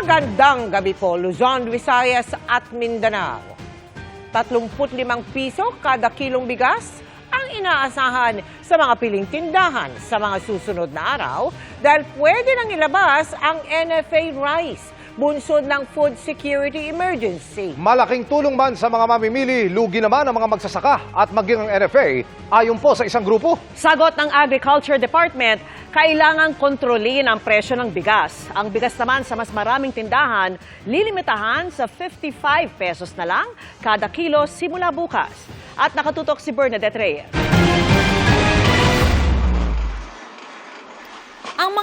Magandang gabi po, Luzon, Visayas at Mindanao. 35 piso kada kilong bigas ang inaasahan sa mga piling tindahan sa mga susunod na araw dahil pwede nang ilabas ang NFA rice, bunsod ng food security emergency. Malaking tulong man sa mga mamimili, lugi naman ang mga magsasaka at maging ang NFA ayon po sa isang grupo. Sagot ng Agriculture Department, kailangang kontrolin ang presyo ng bigas. Ang bigas naman sa mas maraming tindahan, lilimitahan sa 55 pesos na lang kada kilo simula bukas. At nakatutok si Bernadette Reyes.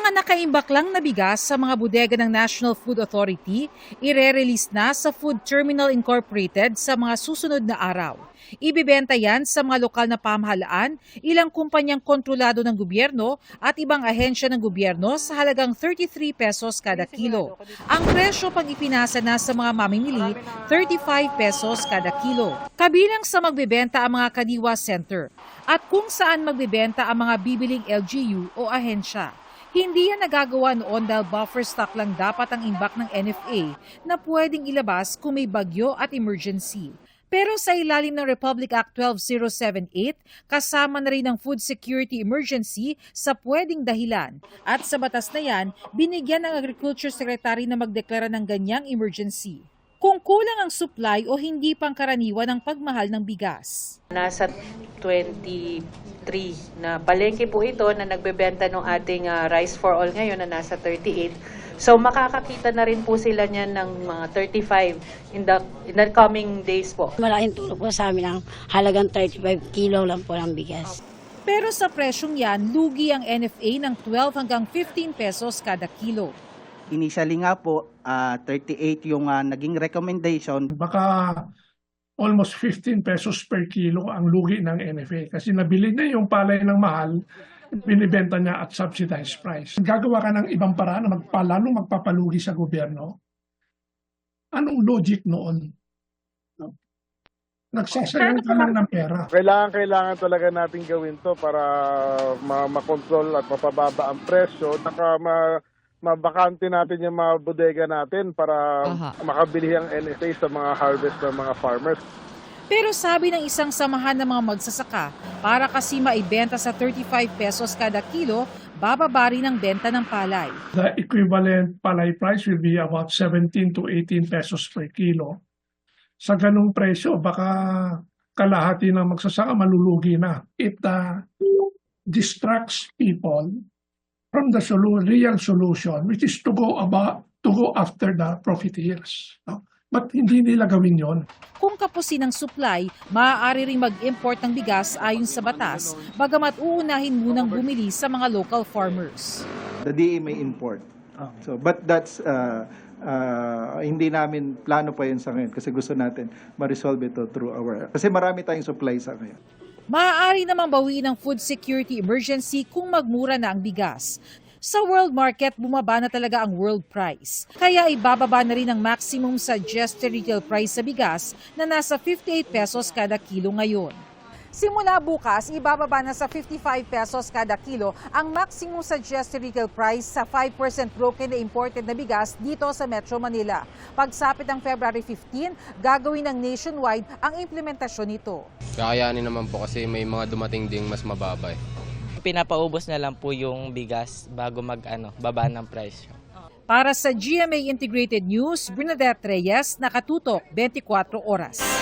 Mga nakaimbak lang na bigas sa mga bodega ng National Food Authority, ire-release na sa Food Terminal Incorporated sa mga susunod na araw. Ibibenta yan sa mga lokal na pamahalaan, ilang kumpanyang kontrolado ng gobyerno at ibang ahensya ng gobyerno sa halagang 33 pesos kada kilo. Ang presyo pang ipinasa na sa mga mamimili, 35 pesos kada kilo. Kabilang sa magbebenta ang mga kadiwa center at kung saan magbebenta ang mga bibiling LGU o ahensya. Hindi yan nagagawa noon dahil buffer stock lang dapat ang imbak ng NFA na pwedeng ilabas kung may bagyo at emergency. Pero sa ilalim ng Republic Act 12078, kasama na rin ang food security emergency sa pwedeng dahilan. At sa batas na yan, binigyan ng Agriculture Secretary na magdeklara ng ganyang emergency. Kung kulang ang supply o hindi pangkaraniwan ang pagmahal ng bigas. Nasa 23 na palengke po ito na nagbebenta ng ating ah, Rice for All ngayon na nasa 38. So makakakita na rin po sila niyan ng mga 35 in the, in the coming days po. Malaking tulong po sa amin ang halagang 35 kilo lang po ng bigas. Pero sa presyong yan, lugi ang NFA ng 12 hanggang 15 pesos kada kilo. Initially nga po, ah, 38 yung ah, naging recommendation. baka almost 15 pesos per kilo ang lugi ng NFA kasi nabili niya yung palay ng mahal, binibenta niya at subsidized price. Gagawa ka ng ibang paraan na magpalalong magpapalugi sa gobyerno. Anong logic noon? No? Nagsasayang ka lang ng pera. Kailangan, kailangan talaga natin gawin to para ma- makontrol at mapababa ang presyo. Naka ma mabakante natin yung mga bodega natin para makabili ang NSA sa mga harvest ng mga farmers. Pero sabi ng isang samahan ng mga magsasaka, para kasi maibenta sa 35 pesos kada kilo, bababa rin ang benta ng palay. The equivalent palay price will be about 17 to 18 pesos per kilo. Sa ganung presyo, baka kalahati ng magsasaka malulugi na. It uh, distracts people from the solu- real solution, which is to go about to go after the profiteers. No? But hindi nila gawin yon. Kung kapusin ang supply, maaari ring mag-import ng bigas ayon sa batas, bagamat uunahin munang bumili sa mga local farmers. The DA may import. So, but that's uh, uh, hindi namin plano pa yun sa ngayon kasi gusto natin ma-resolve ito through our kasi marami tayong supply sa ngayon. Maaari namang bawiin ang food security emergency kung magmura na ang bigas. Sa world market, bumaba na talaga ang world price. Kaya ibababa na rin ang maximum suggested retail price sa bigas na nasa 58 pesos kada kilo ngayon. Simula bukas, ibababa na sa 55 pesos kada kilo ang maximum suggested retail price sa 5% broken na imported na bigas dito sa Metro Manila. Pagsapit ng February 15, gagawin ng nationwide ang implementasyon nito. Kakayanin naman po kasi may mga dumating ding mas mababa eh. Pinapaubos na lang po yung bigas bago mag ano, baba ng price. Para sa GMA Integrated News, Bernadette Reyes, nakatutok 24 oras.